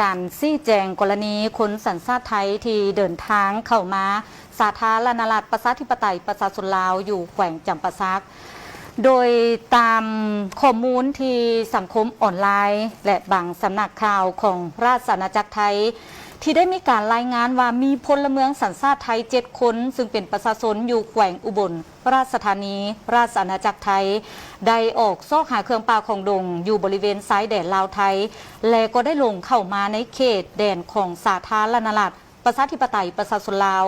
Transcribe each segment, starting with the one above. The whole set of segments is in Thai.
การซี่แจงกรณีคนสัญชาติไทยที่เดินทางเข้ามา สาธารณรัฐประชาธิปไตยประชาชนลาวอยู่แขวงจำปาซัก โดยตามข้อมูลที่สังคมออนไลน์ และบางสำนักข่าวของราชอาณาจักรไทย ที่ได้มีการรายงานว่ามีพลเมืองสัญชาติไทย7คน ซึ่งเป็นประชาชนอยู่แขวงอุบล ราชธานี ราชอาณาจักรไทย ได้ออกซอกหาเครื่องปลาของดง อยู่บริเวณซ้ายแดนลาวไทย และก็ได้ลงเข้ามาในเขตแดนของสาธารณรัฐประชาธิปไตยประชาชนลาว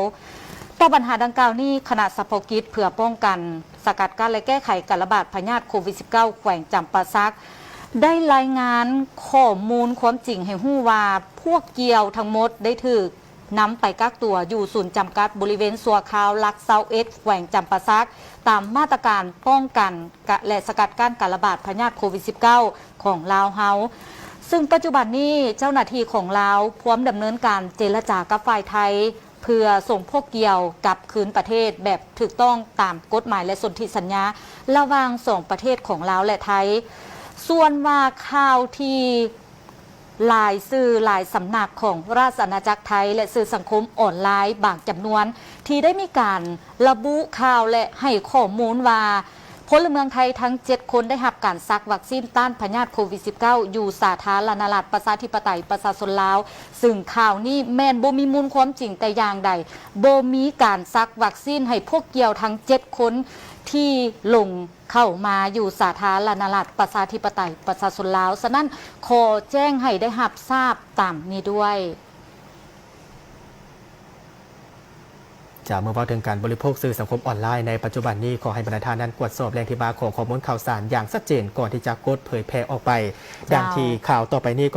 ต่อปัญหาดังกล่าวนี้คณะสัพกิจเพื่อป้องกัน สกัดกั้นและแก้ไขการระบาดพยาธิโควิด -19 แขวงจำปาซัก ได้รายงานข้อมูลความจริงให้หู้ว่าพวกเกี่ยวทั้งหมดได้ถูกนำไปกักตัวอยู่ศูนย์จำกัดบริเวณสัวคาวลักเซาเอสแขวงจำปาซัก ตามมาตรการป้องกันและสกัดกั้นการระบาดพยาธิโควิด -19 ของลาวเฮาซึ่งปัจจุบันนี้เจ้าหน้าที่ของลาวพร้อมดำเนินการเจรจากับฝ่ายไทย เพื่อส่งพวกเกี่ยวกลับคืนประเทศแบบถูกต้องตามกฎหมายและสนธิสัญญา ระหว่างสองประเทศของลาวและไทย ส่วนว่าข่าวที่หลายสื่อหลายสำนักของราชอาณาจักรไทย และสื่อสังคมออนไลน์บางจำนวน ที่ได้มีการระบุข่าวและให้ข้อมูลว่า พลเมืองไทยทั้ง 7 คนได้รับการซักวัคซีนต้านพยาธิโควิด -19 อยู่สาธารณรัฐประชาธิปไตยประชาชนลาว ซึ่งข่าวนี้แม่นบ่มีมูลความจริงแต่อย่างใดบ่มีการซักวัคซีนให้พวกเกี่ยวทั้ง 7 คนที่ลงเข้ามาอยู่สาธารณรัฐประชาธิปไตยประชาชนลาว ฉะนั้นขอแจ้งให้ได้รับทราบตามนี้ด้วย จากเมื่อว่าถึงการบริโภคสื่อสังคมออนไลน์ในปัจจุบันนี้ขอให้บรรดาท่านนั้นกวดสอบแรงที่มาของข้อมูลข่าวสารอย่างชัดเจนก่อนที่จะกดเผยแพร่ออกไป ดังที่ข่าวต่อไปนี้ก็